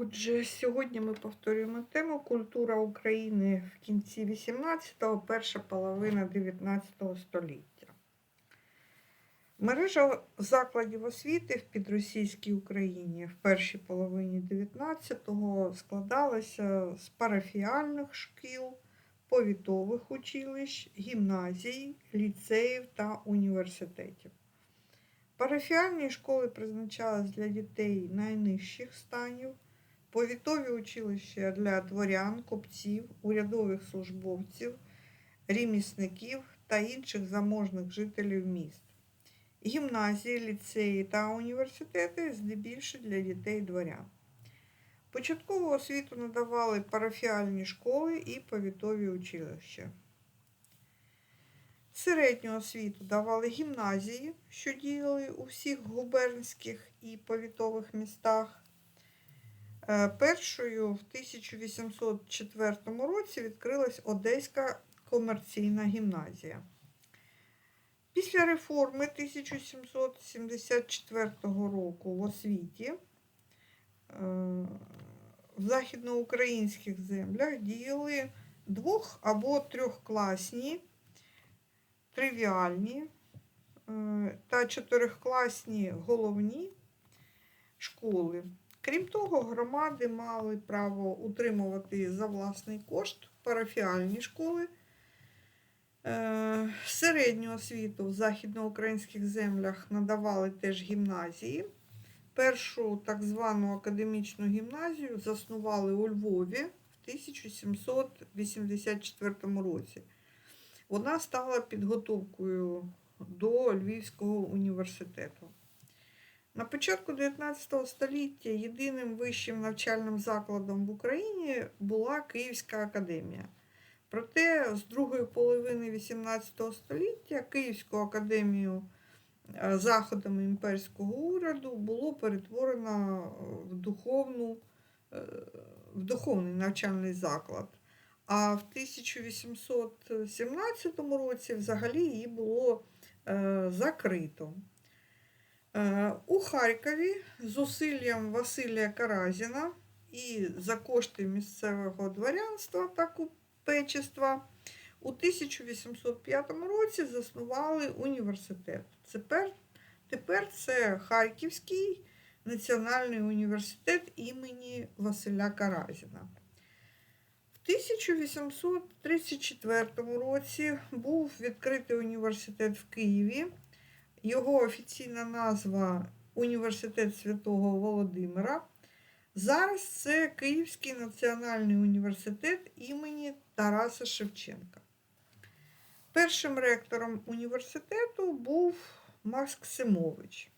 Отже, сьогодні ми повторюємо тему Культура України в кінці 18-го, перша половина 19 століття. Мережа закладів освіти в підросійській Україні в першій половині 19-го складалася з парафіальних шкіл, повітових училищ, гімназій, ліцеїв та університетів. Парафіальні школи призначались для дітей найнижчих станів, повітові училища для дворян, купців, урядових службовців, ремісників та інших заможних жителів міст. Гімназії, ліцеї та університети здебільшого для дітей дворян. Початкову освіту надавали парафіальні школи і повітові училища. Середню освіту давали гімназії, що діяли у всіх губернських і повітових містах. Е, Першою в 1804 році відкрилась Одеська комерційна гімназія. Після реформи 1774 року в освіті е, в західноукраїнських землях діяли двох- або трьохкласні, тривіальні е, та чотирьохкласні головні школи. Крім того, громади мали право утримувати за власний кошт парафіальні школи. Е, Середню освіту в західноукраїнських землях надавали теж гімназії. Першу так звану академічну гімназію заснували у Львові в 1784 році. Вона стала підготовкою до Львівського університету. На початку 19 століття єдиним вищим навчальним закладом в Україні була Київська академія. Проте з другої половини 18 століття Київську академію е, заходами імперського уряду було перетворено в, духовну, е, в духовний навчальний заклад. А в 1817 році взагалі її було е, закрито. Е, У Харкові зусиллям Василія Каразіна і за кошти місцевого дворянства та купечества у 1805 році заснували університет. Тепер, тепер це Харківський національний університет імені Василя Каразіна. В 1834 році був відкритий університет в Києві. Його офіційна назва Університет Святого Володимира. Зараз це Київський національний університет імені Тараса Шевченка. Першим ректором університету був Максимович.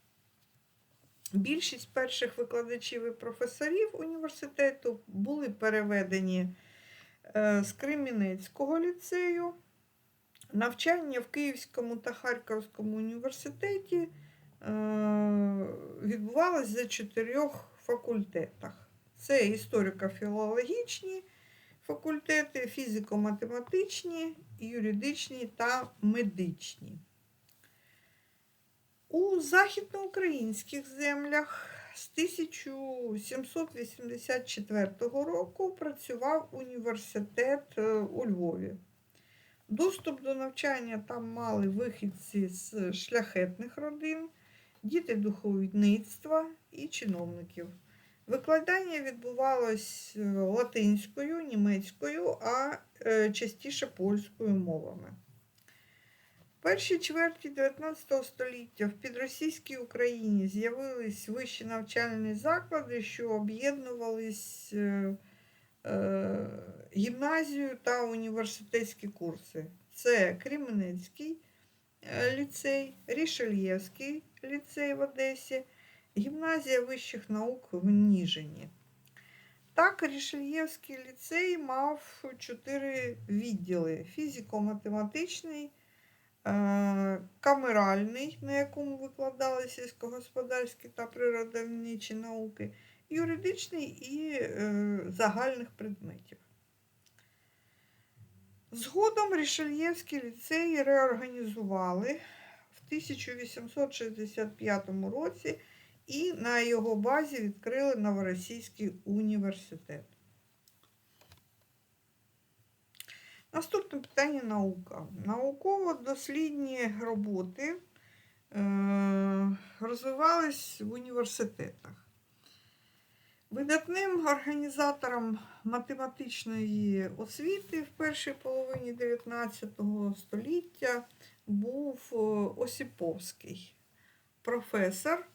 Більшість перших викладачів і професорів університету були переведені е, з Кремінецького ліцею. Навчання в Київському та Харківському університеті е, відбувалось за чотирьох факультетах. Це історико-філологічні факультети, фізико-математичні, юридичні та медичні. У західноукраїнських землях з 1784 року працював університет е, у Львові. Доступ до навчання там мали вихідці з шляхетних родин, діти духовництва і чиновників. Викладання відбувалось е, латинською, німецькою, а е, частіше польською мовами. В першій чверті 19 століття в підросійській Україні з'явились вищі навчальні заклади, що об'єднувались е, гімназію та університетські курси. Це Кремінецький е, ліцей, Рішельєвський ліцей в Одесі, гімназія вищих наук в Ніжині. Так, Рішельєвський ліцей мав чотири відділи: фізико-математичний, е, камеральний, на якому викладали сільськогосподарські та природовничі науки, юридичний і е, загальних предметів. Згодом Рішельєвський ліцей реорганізували в 1865 році і на його базі відкрили Новоросійський університет. Наступне питання наука. Науково-дослідні роботи е, розвивались в університетах. Видатним організатором математичної освіти в першій половині 19 століття був е, Осіповський, професор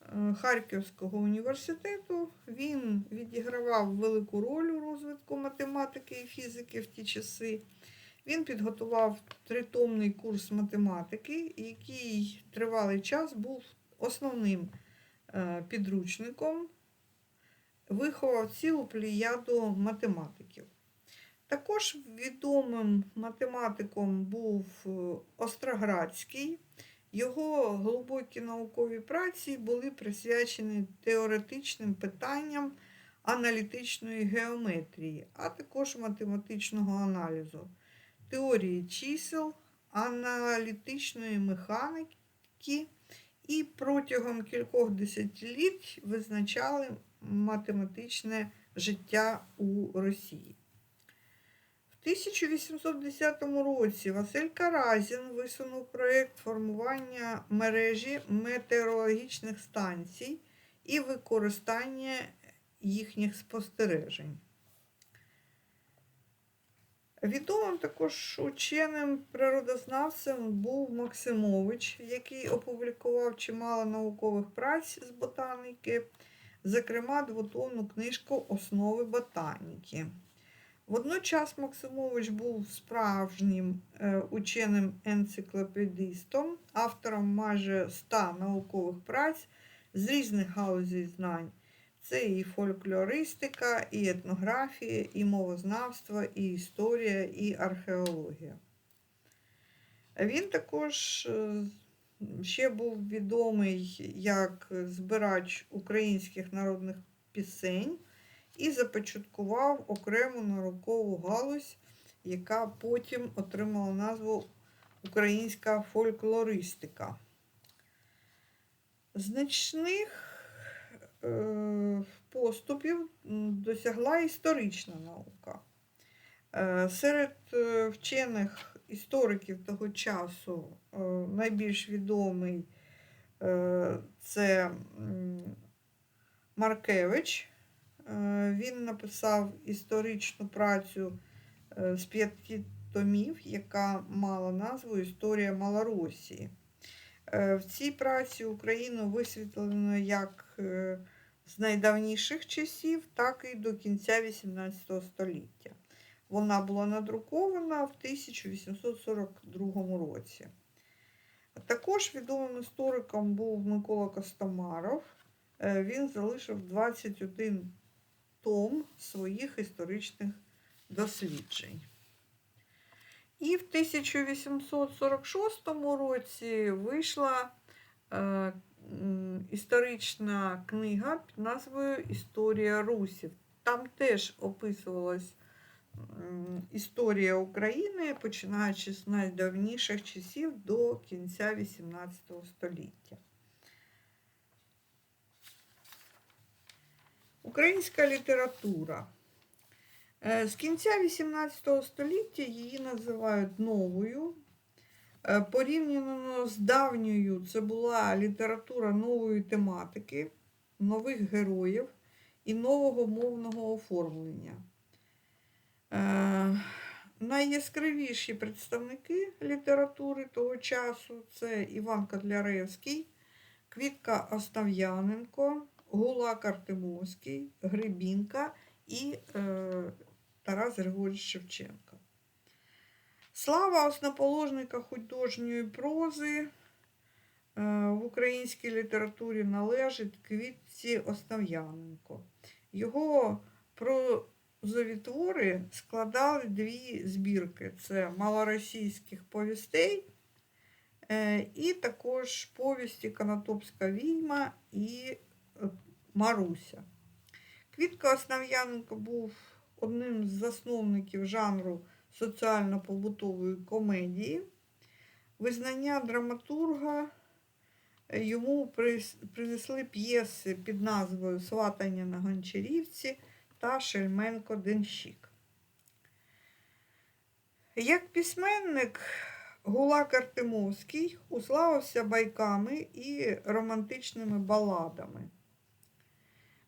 е, Харківського університету. Він відігравав велику роль у розвитку математики і фізики в ті часи. Він підготував тритомний курс математики, який тривалий час був основним е, підручником виховав цілу плеяду математиків. Також відомим математиком був е, Остроградський. Його глибокі наукові праці були присвячені теоретичним питанням аналітичної геометрії, а також математичного аналізу, теорії чисел, аналітичної механіки і протягом кількох десятиліть визначали математичне життя у Росії. В 1810 році Василь Каразін висунув проєкт формування мережі метеорологічних станцій і використання їхніх спостережень. Відомим також ученим природознавцем був Максимович, який опублікував чимало наукових праць з ботаніки зокрема двотомну книжку Основи ботаніки. Водночас Максимович був справжнім е, ученим енциклопедистом, автором майже 100 наукових праць з різних галузей знань. Це і фольклористика, і етнографія, і мовознавство, і історія, і археологія. Він також е, ще був відомий як збирач українських народних пісень і започаткував окрему наукову галузь, яка потім отримала назву Українська фольклористика. Значних е, поступів досягла історична наука. Е, серед е, вчених істориків того часу е, найбільш відомий е, це Маркевич. Е, він написав історичну працю з п'яти томів, яка мала назву Історія Малоросії. В цій праці Україну висвітлено як з найдавніших часів, так і до кінця XVIII століття. Вона була надрукована в 1842 році. Також відомим істориком був Микола Костомаров. Е, він залишив 21 том своїх історичних досліджень. І в 1846 році вийшла е, історична книга під назвою Історія Русів. Там теж описувалось історія України, починаючи з найдавніших часів до кінця XVIII століття. Українська література. Е, з кінця XVIII століття її називають новою. Е, порівняно з давньою, це була література нової тематики, нових героїв і нового мовного оформлення. Е, найяскравіші представники літератури того часу це Іван Котляревський, Квітка Остав'яненко, Гулак Артемовський, Гребінка і е, Тарас Григорьович Шевченко. Слава основоположника художньої прози е, в українській літературі належить Квітці Остав'яненко. Його про Завітвори складали дві збірки: це малоросійських повістей е, і також повісті Канатопська війма і е, Маруся. Квітка Основ'яненко був одним з засновників жанру соціально-побутової комедії, визнання драматурга. йому принесли п'єси під назвою Сватання на Гончарівці та Шельменко Денщик. Як письменник Гулак Артемовський уславився байками і романтичними баладами.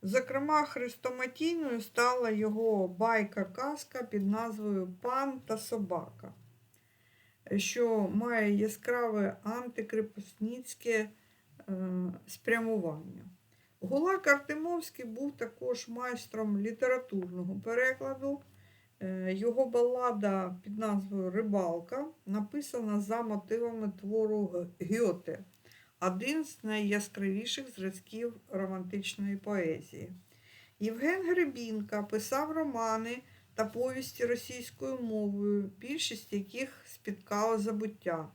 Зокрема, хрестоматійною стала його байка-казка під назвою Пан та собака, що має яскраве антикрепосницьке е, спрямування. Гулак Артемовський був також майстром літературного перекладу. Е, Його балада під назвою Рибалка написана за мотивами твору Гьоте, один з найяскравіших зразків романтичної поезії. Євген Гребінка писав романи та повісті російською мовою, більшість яких спіткало забуття.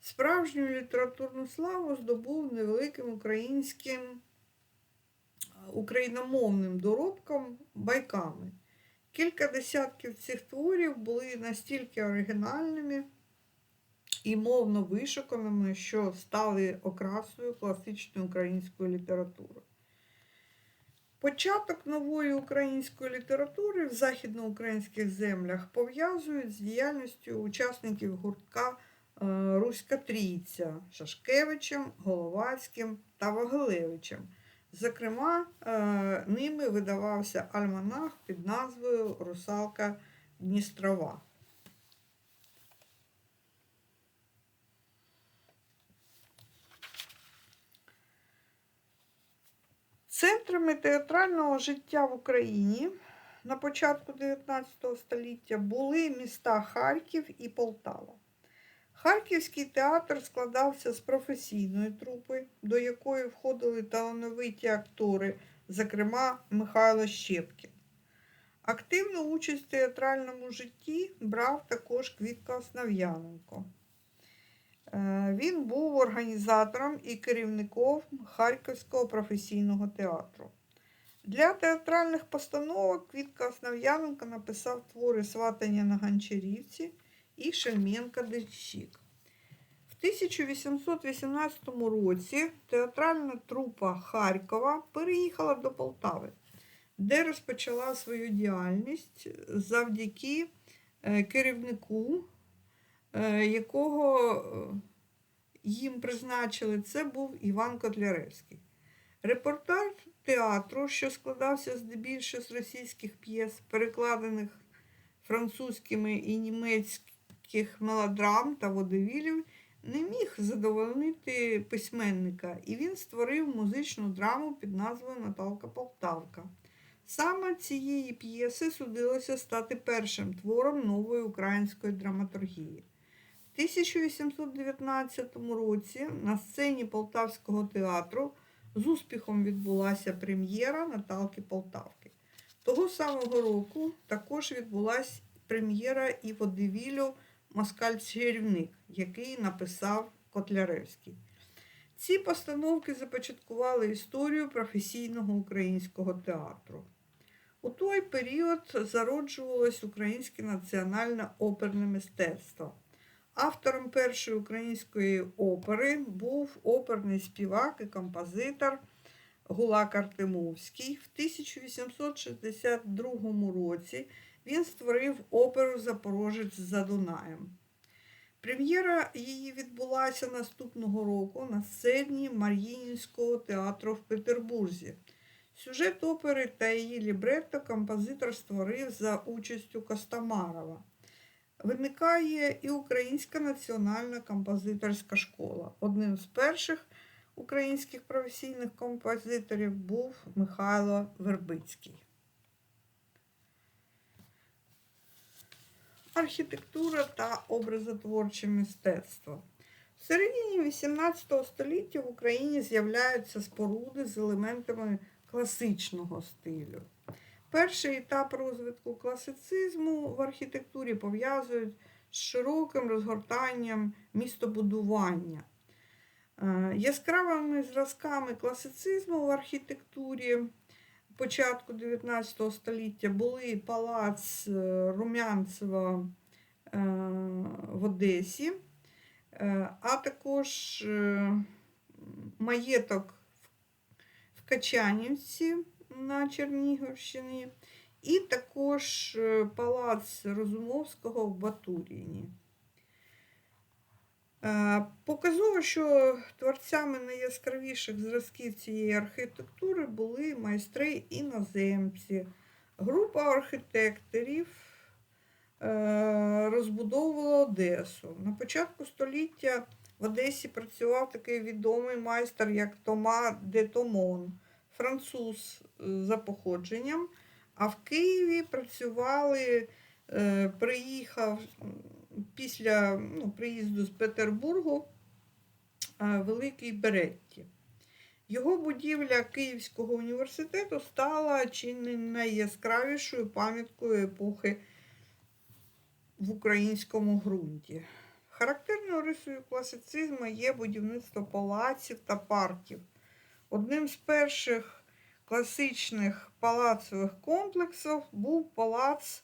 Справжню літературну славу здобув невеликим українським україномовним доробком байками. Кілька десятків цих творів були настільки оригінальними і мовно вишуканими, що стали окрасою класичної української літератури. Початок нової української літератури в західноукраїнських землях пов'язують з діяльністю учасників гуртка е, Руська Трійця Шашкевичем, Головацьким та Вагилевичем. Зокрема, е, ними видавався альманах під назвою Русалка Дністрова. Центрами театрального життя в Україні на початку 19 століття були міста Харків і Полтава. Харківський театр складався з професійної трупи, до якої входили талановиті актори, зокрема Михайло Щепкін. Активну участь в театральному житті брав також Квітка Основ'яненко. Е, Він був організатором і керівником Харківського професійного театру. Для театральних постановок Квітка Основ'яненко написав твори Сватання на Гончарівці і Шельменка Денщик. В 1818 році театральна трупа Харкова переїхала до Полтави, де розпочала свою діяльність завдяки е, керівнику, е, якого е, їм призначили, це був Іван Котляревський. Репортаж театру, що складався здебільшого з російських п'єс, перекладених французькими і німецьких мелодрам та водевілів, не міг задовольнити письменника, і він створив музичну драму під назвою Наталка Полтавка. Саме цієї п'єси судилося стати першим твором нової української драматургії. В 1819 році на сцені Полтавського театру з успіхом відбулася прем'єра Наталки Полтавки. Того самого року також відбулася прем'єра і водевілю Москаль чарівник, який написав Котляревський. Ці постановки започаткували історію професійного українського театру. У той період зароджувалось українське національне оперне мистецтво. Автором першої української опери був оперний співак і композитор Гулак Артемовський. В 1862 році він створив оперу Запорожець за Дунаєм. Прем'єра її відбулася наступного року на сцені Мар'їнського театру в Петербурзі. Сюжет опери та її лібретто композитор створив за участю Костомарова. Виникає і Українська національна композиторська школа. Одним з перших українських професійних композиторів був Михайло Вербицький. Архітектура та образотворче мистецтво. В середині 18 століття в Україні з'являються споруди з елементами класичного стилю. Перший етап розвитку класицизму в архітектурі пов'язують з широким розгортанням містобудування. Е, Яскравими зразками класицизму в архітектурі початку 19 століття були палац е, Румянцева е, в Одесі, е, а також маєток в Качанівці на Чернігівщині, і також палац Розумовського в Батуріні. Е, Показово, що творцями найяскравіших зразків цієї архітектури були майстри іноземці. Група архітекторів е, розбудовувала Одесу. На початку століття в Одесі працював такий відомий майстер, як Тома де Томон, француз е, за походженням. А в Києві працювали, приїхав після ну, приїзду з Петербургу е, Великий Беретті. Його будівля Київського університету стала чи не найяскравішою пам'яткою епохи в українському ґрунті. Характерною рисою класицизму є будівництво палаців та парків. Одним з перших класичних палацових комплексів був палац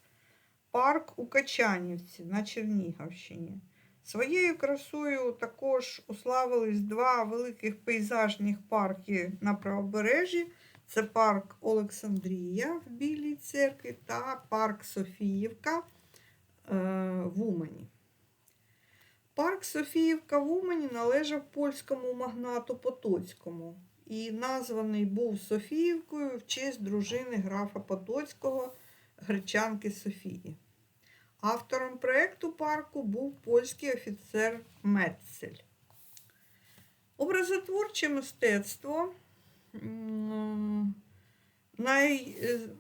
парк у Качанівці на Чернігівщині. Своєю красою також уславились два великих пейзажних парки на правобережжі. Це парк Олександрія в Білій церкві та парк Софіївка е, в Умані. Парк Софіївка в Умані належав польському магнату Потоцькому і названий був Софіївкою в честь дружини графа Потоцького гречанки Софії. Автором проєкту парку був польський офіцер Метцель. Образотворче мистецтво най,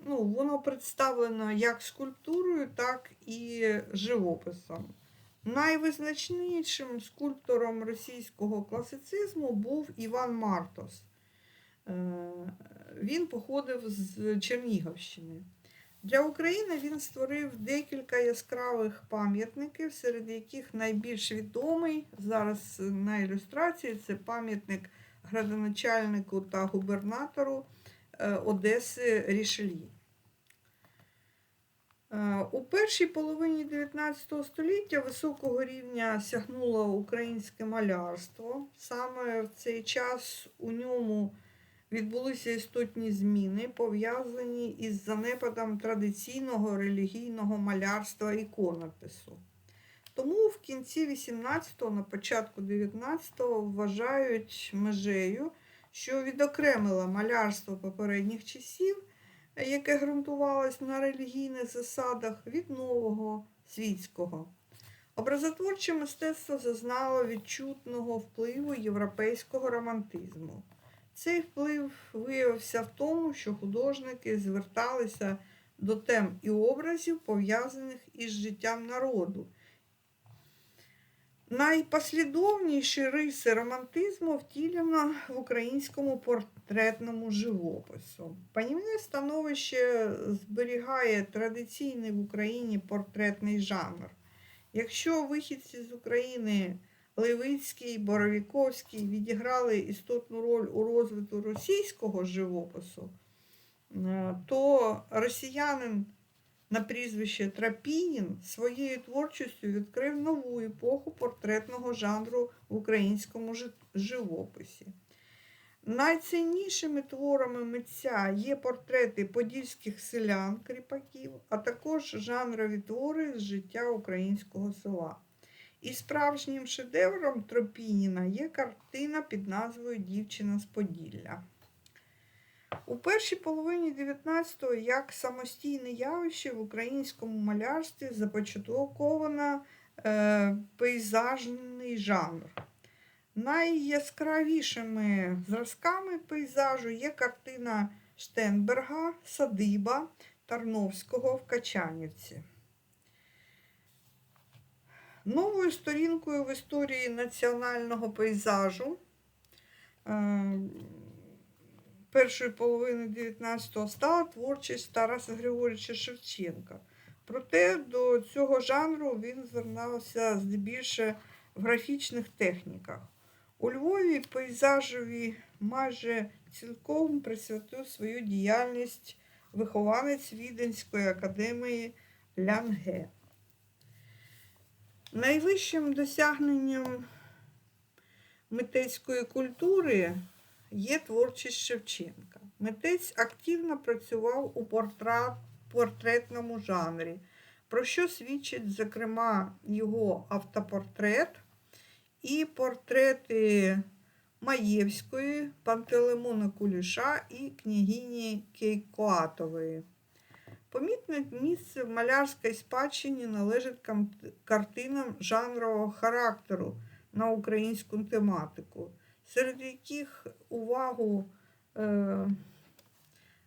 ну, воно представлено як скульптурою, так і живописом. Найвизначнішим скульптором російського класицизму був Іван Мартос. Е, Він походив з Чернігівщини. Для України він створив декілька яскравих пам'ятників, серед яких найбільш відомий зараз на ілюстрації це пам'ятник градоначальнику та губернатору е, Одеси Рішелі. Е, У першій половині 19 століття високого рівня сягнуло українське малярство. Саме в цей час у ньому відбулися істотні зміни, пов'язані із занепадом традиційного релігійного малярства іконопису. Тому в кінці 18-го, на початку 19-го вважають межею, що відокремила малярство попередніх часів, яке ґрунтувалось на релігійних засадах, від нового світського. Образотворче мистецтво зазнало відчутного впливу європейського романтизму. Цей вплив виявився в тому, що художники зверталися до тем і образів, пов'язаних із життям народу. Найпослідовніші риси романтизму втілено в українському портретному живопису. Панівне становище зберігає традиційний в Україні портретний жанр. Якщо вихідці з України Левицький, Боровіковський відіграли істотну роль у розвитку російського живопису, е, то росіянин на прізвище Трапінін своєю творчістю відкрив нову епоху портретного жанру в українському живописі. Найціннішими творами митця є портрети подільських селян, кріпаків, а також жанрові твори з життя українського села. І справжнім шедевром Тропініна є картина під назвою Дівчина з Поділля. У першій половині 19-го як самостійне явище в українському малярстві започатковано е, пейзажний жанр. Найяскравішими зразками пейзажу є картина Штенберга Садиба Тарновського в Качанівці. Новою сторінкою в історії національного пейзажу е, першої половини 19-го стала творчість Тараса Григорьовича Шевченка. Проте до цього жанру він звернався здебільше в графічних техніках. У Львові пейзажеві майже цілком присвятив свою діяльність вихованець Віденської академії Лянге. Найвищим досягненням митецької культури є творчість Шевченка. Митець активно працював у портрет, портретному жанрі, про що свідчить, зокрема, його автопортрет і портрети Маєвської, Пантелеймона Куліша і княгині Кейкоатової. Помітне місце в малярській спадщині належить картинам жанрового характеру на українську тематику, серед яких увагу е,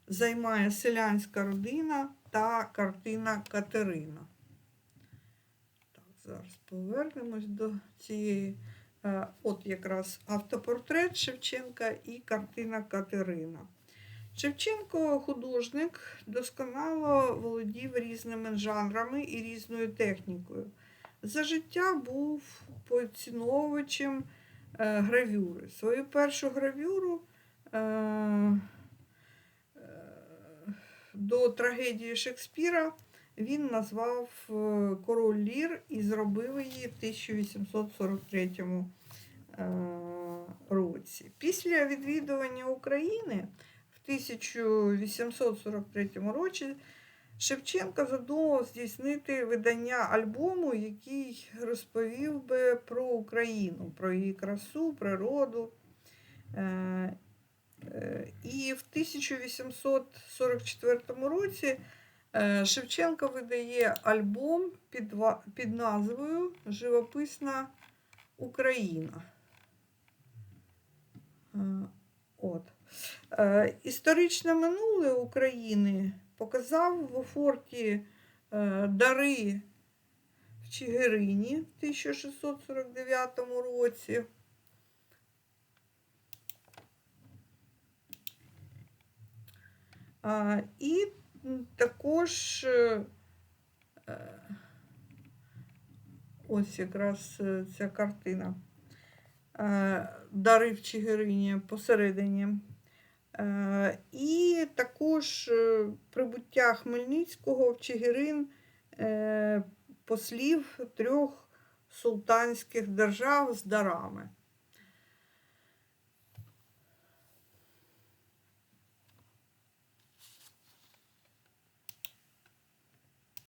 займає селянська родина та картина Катерина. Так, зараз повернемось до цієї. Е, От якраз автопортрет Шевченка і картина Катерина. Шевченко художник досконало володів різними жанрами і різною технікою. За життя був поціновувачем е, гравюри. Свою першу гравюру е, е, до трагедії Шекспіра він назвав Король Лір і зробив її в 1843 е, році. Після відвідування України 1843 році Шевченко задумав здійснити видання альбому, який розповів би про Україну, про її красу, природу. Е, е, І в 1844 році е, Шевченко видає альбом під, назвою Живописна Україна. От. Е, Історичне минуле України показав в форті е, Дари в Чигирині в 1649 році. І також е, ось якраз ця картина. Дари в Чигирині посередині. Е, І також е, прибуття Хмельницького в Чигирин е, послів трьох султанських держав з дарами.